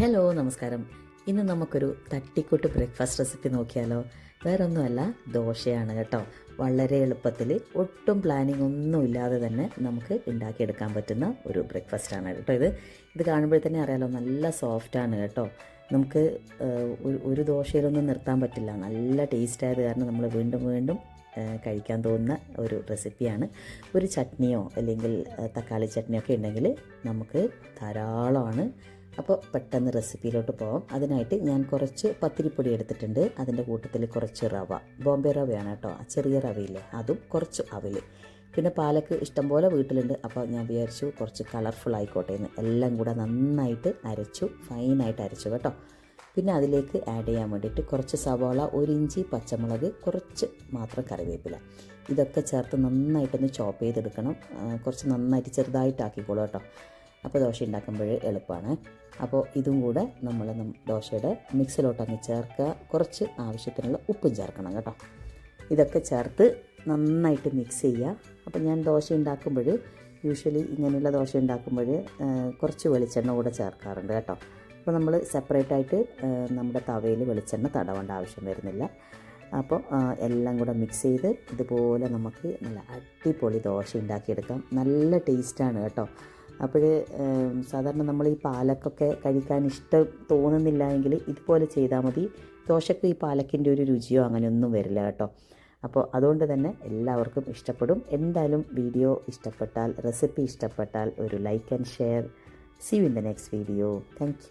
Hello നമസ്കാരം. ഇന്ന് നമുക്കൊരു തട്ടിക്കൂട്ട് ബ്രേക്ക്ഫാസ്റ്റ് റെസിപ്പി നോക്കിയാലോ? വേറൊന്നുമല്ല ദോശയാണ് കേട്ടോ. വളരെ എളുപ്പത്തിൽ ഒട്ടും പ്ലാനിങ് ഒന്നും ഇല്ലാതെ തന്നെ നമുക്ക് ഉണ്ടാക്കിയെടുക്കാൻ പറ്റുന്ന ഒരു ബ്രേക്ക്ഫാസ്റ്റാണ് കേട്ടോ ഇത്. ഇത് കാണുമ്പോൾ തന്നെ അറിയാലോ നല്ല സോഫ്റ്റാണ് കേട്ടോ. നമുക്ക് ഒരു- ദോശയിലൊന്നും നിർത്താൻ പറ്റില്ല. നല്ല ടേസ്റ്റ് ആയത് കാരണം നമ്മൾ വീണ്ടും വീണ്ടും കഴിക്കാൻ തോന്നുന്ന ഒരു റെസിപ്പിയാണ്. ഒരു ചട്നിയോ അല്ലെങ്കിൽ തക്കാളി ചട്നിയോ ഒക്കെ ഉണ്ടെങ്കിൽ നമുക്ക് ധാരാളമാണ് അപ്പോൾ പെട്ടെന്ന് റെസിപ്പിയിലോട്ട് പോകാം അതിനായിട്ട് ഞാൻ കുറച്ച് പത്തിരിപ്പൊടി എടുത്തിട്ടുണ്ട്. അതിന്റെ കൂട്ടത്തിൽ കുറച്ച് റവ. ബോംബെ റവയാണ് കേട്ടോ. ചെറിയ റവയില്ലേ? അതും കുറച്ച് അവൽ പിന്നെ പാലക്ക് ഇഷ്ടംപോലെ വീട്ടിലുണ്ട്. അപ്പോൾ ഞാൻ വിചാരിച്ചു കുറച്ച് കളർഫുൾ ആയിക്കോട്ടെ എന്ന്. എല്ലാം കൂടെ നന്നായിട്ട് അരച്ചു ഫൈനായിട്ട് അരച്ചു കേട്ടോ. പിന്നെ അതിലേക്ക് ആഡ് ചെയ്യാൻ വേണ്ടിയിട്ട് കുറച്ച് സവാള ഒരു ഇഞ്ചി പച്ചമുളക് കുറച്ച് മാത്രം കറിവേപ്പില. ഇതൊക്കെ ചേർത്ത് നന്നായിട്ടൊന്ന് ചോപ്പ് ചെയ്തെടുക്കണം. കുറച്ച് നന്നായിട്ട് ചെറുതായിട്ടാക്കിക്കോളൂ കേട്ടോ. അപ്പോൾ ദോശ ഉണ്ടാക്കുമ്പോൾ എളുപ്പമാണ് അപ്പോൾ ഇതും കൂടെ നമ്മൾ ദോശയുടെ മിക്സിലോട്ട് അങ്ങ് ചേർക്കുക. കുറച്ച് ആവശ്യത്തിനുള്ള ഉപ്പും ചേർക്കണം കേട്ടോ. ഇതൊക്കെ ചേർത്ത് നന്നായിട്ട് മിക്സ് ചെയ്യുക. അപ്പോൾ ഞാൻ ദോശ ഉണ്ടാക്കുമ്പോൾ യൂഷ്വലി ഇങ്ങനെയുള്ള ദോശ ഉണ്ടാക്കുമ്പോൾ കുറച്ച് വെളിച്ചെണ്ണ കൂടെ ചേർക്കാറുണ്ട് കേട്ടോ. അപ്പോൾ നമ്മൾ സെപ്പറേറ്റ് ആയിട്ട് നമ്മുടെ തവയിൽ വെളിച്ചെണ്ണ തടവേണ്ട ആവശ്യം വരുന്നില്ല. അപ്പോൾ എല്ലാം കൂടെ മിക്സ് ചെയ്ത് ഇതുപോലെ നമുക്ക് നല്ല അടിപൊളി ദോശ ഉണ്ടാക്കിയെടുക്കാം. നല്ല ടേസ്റ്റാണ് കേട്ടോ. അപ്പോൾ സാധാരണ നമ്മൾ ഈ പാലക്കൊക്കെ കഴിക്കാൻ ഇഷ്ടം തോന്നുന്നില്ല എങ്കിൽ ഇതുപോലെ ചെയ്താൽ മതി. ദോശക്ക് ഈ പാലക്കിന്റെ ഒരു രുചിയോ അങ്ങനെയൊന്നും വരില്ല കേട്ടോ. അപ്പോൾ അതുകൊണ്ട് തന്നെ എല്ലാവർക്കും ഇഷ്ടപ്പെടും. എന്തായാലും വീഡിയോ ഇഷ്ടപ്പെട്ടാൽ റെസിപ്പി ഇഷ്ടപ്പെട്ടാൽ ഒരു like and share. See you in the next video thank